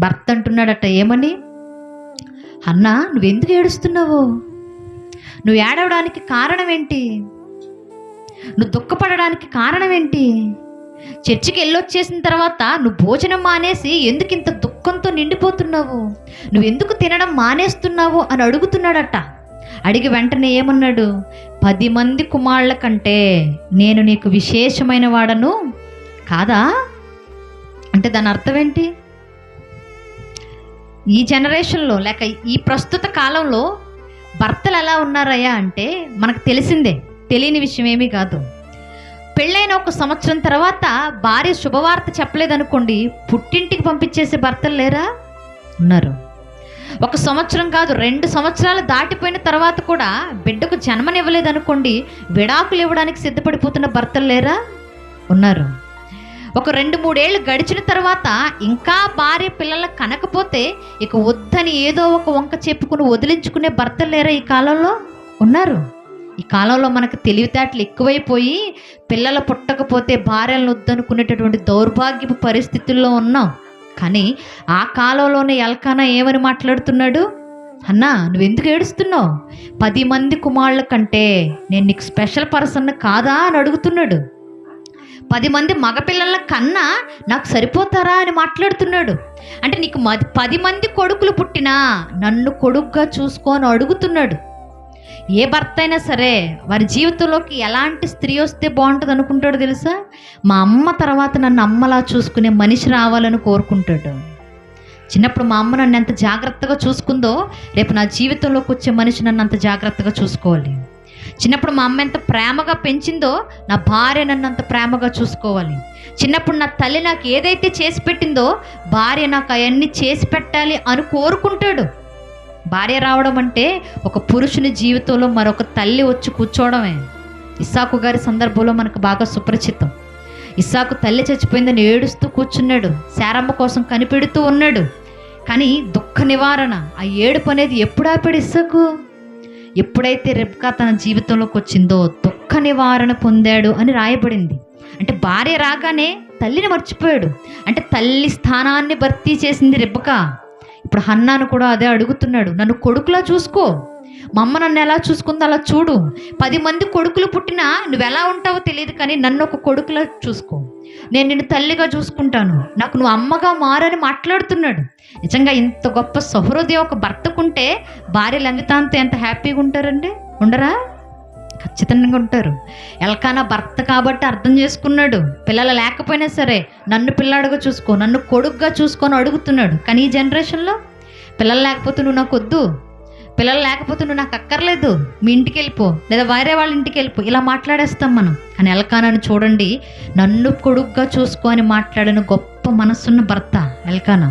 భర్త అంటున్నాడట ఏమని? అన్నా నువ్వెందుకు ఏడుస్తున్నావు? నువ్వు ఏడవడానికి కారణం ఏంటి నువ్వు దుఃఖపడడానికి కారణం ఏంటి చర్చికి వెళ్ళొచ్చేసిన తర్వాత నువ్వు భోజనం మానేసి ఎందుకు ఇంత దుఃఖంతో నిండిపోతున్నావు? నువ్వు ఎందుకు తినడం మానేస్తున్నావు? అని అడుగుతున్నాడట. అడిగి వెంటనే ఏమన్నాడు పది మంది కుమారుల కంటే నేను నీకు విశేషమైన వాడను కాదా? అంటే దాని అర్థం ఏంటి ఈ జనరేషన్లో లేక ఈ ప్రస్తుత కాలంలో భర్తలు ఎలా ఉన్నారయ్యా అంటే మనకు తెలిసిందే తెలియని విషయం ఏమీ కాదు. పెళ్ళైన ఒక సంవత్సరం తర్వాత భార్య శుభవార్త చెప్పలేదనుకోండి పుట్టింటికి పంపించేసే భర్తలు లేరా? ఉన్నారు. ఒక సంవత్సరం కాదు రెండు సంవత్సరాలు దాటిపోయిన తర్వాత కూడా బిడ్డకు జన్మనివ్వలేదనుకోండి విడాకులు ఇవ్వడానికి సిద్ధపడిపోతున్న భర్తలు లేరా? ఉన్నారు. ఒక రెండు మూడేళ్ళు గడిచిన తర్వాత ఇంకా భార్య పిల్లలు కనకపోతే ఇక వద్దని ఏదో ఒక వంక చెప్పుకుని వదిలించుకునే భర్తలు లేరా ఈ కాలంలో? ఉన్నారు. ఈ కాలంలో మనకు తెలివితేటలు ఎక్కువైపోయి పిల్లలు పుట్టకపోతే భార్యలను వద్దనుకునేటటువంటి దౌర్భాగ్యపు పరిస్థితుల్లో ఉన్నాం. కానీ ఆ కాలంలోనే ఎల్కానా ఏమని మాట్లాడుతున్నాడు? అన్నా నువ్వెందుకు ఏడుస్తున్నావు? పది మంది కుమారుల కంటే నేను నీకు స్పెషల్ పర్సన్ కాదా అని అడుగుతున్నాడు. పది మంది మగపిల్లల కన్నా నాకు సరిపోతారా అని మాట్లాడుతున్నాడు. అంటే నీకు మది పది మంది కొడుకులు పుట్టినా నన్ను కొడుకుగా చూసుకొని అడుగుతున్నాడు. ఏ భర్త అయినా సరే వారి జీవితంలోకి ఎలాంటి స్త్రీ వస్తే బాగుంటుంది అనుకుంటాడో తెలుసా? మా అమ్మ తర్వాత నన్ను అమ్మలా చూసుకునే మనిషి రావాలని కోరుకుంటాడు. చిన్నప్పుడు మా అమ్మ నన్ను ఎంత జాగ్రత్తగా చూసుకుందో రేపు నా జీవితంలోకి వచ్చే మనిషి నన్ను అంత జాగ్రత్తగా చూసుకోవాలి. చిన్నప్పుడు మా అమ్మ ఎంత ప్రేమగా పెంచిందో నా భార్య నన్ను అంత ప్రేమగా చూసుకోవాలి. చిన్నప్పుడు నా తల్లి నాకు ఏదైతే చేసి పెట్టిందో భార్య నాకు అవన్నీ చేసి పెట్టాలి అని కోరుకుంటాడు. భార్య రావడం అంటే ఒక పురుషుని జీవితంలో మరొక తల్లి వచ్చి కూర్చోవడమే. ఇస్సాకు గారి సందర్భంలో మనకు బాగా సుపరిచితం. ఇస్సాకు తల్లి చచ్చిపోయిందని ఏడుస్తూ కూర్చున్నాడు. శారమ్మ కోసం కనిపెడుతూ ఉన్నాడు. కానీ దుఃఖ నివారణ ఆ ఏడుపు అనేది ఎప్పుడు ఆపాడు ఇస్సాకు? ఎప్పుడైతే రెబ్కా తన జీవితంలోకి వచ్చిందో దుఃఖ నివారణ పొందాడు అని రాయబడింది. అంటే భార్య రాగానే తల్లిని మర్చిపోయాడు. అంటే తల్లి స్థానాన్ని భర్తీ చేసింది రెబ్బకా ఇప్పుడు హన్నాను కూడా అదే అడుగుతున్నాడు. నన్ను కొడుకులా చూసుకో. మా అమ్మ నన్ను ఎలా చూసుకుందో అలా చూడు. పది మంది కొడుకులు పుట్టినా నువ్వు ఎలా ఉంటావో తెలియదు కానీ నన్ను ఒక కొడుకులా చూసుకో. నేను నిన్ను తల్లిగా చూసుకుంటాను. నాకు నువ్వు అమ్మగా మారని మాట్లాడుతున్నాడు. నిజంగా ఇంత గొప్ప సహృదయం ఒక భర్తకుంటే భార్యలు అందితాంత ఎంత హ్యాపీగా ఉంటారండి? ఉండరా? ఖచ్చితంగా ఉంటారు. ఎలకానా భర్త కాబట్టి అర్థం చేసుకున్నాడు. పిల్లలు లేకపోయినా సరే నన్ను పిల్లాడుగా చూసుకో నన్ను కొడుకుగా చూసుకొని అడుగుతున్నాడు. కానీ ఈ జనరేషన్లో పిల్లలు లేకపోతే నువ్వు నాకు వద్దు. పిల్లలు లేకపోతే నువ్వు నాకు అక్కర్లేదు. మీ ఇంటికి వెళ్ళిపో లేదా వేరే వాళ్ళ ఇంటికి వెళ్ళిపో ఇలా మాట్లాడేస్తాం మనం. అని ఎల్కానాను చూడండి నన్ను కొడుగ్గా చూసుకొని మాట్లాడిన గొప్ప మనసున్న భర్త ఎల్కానా.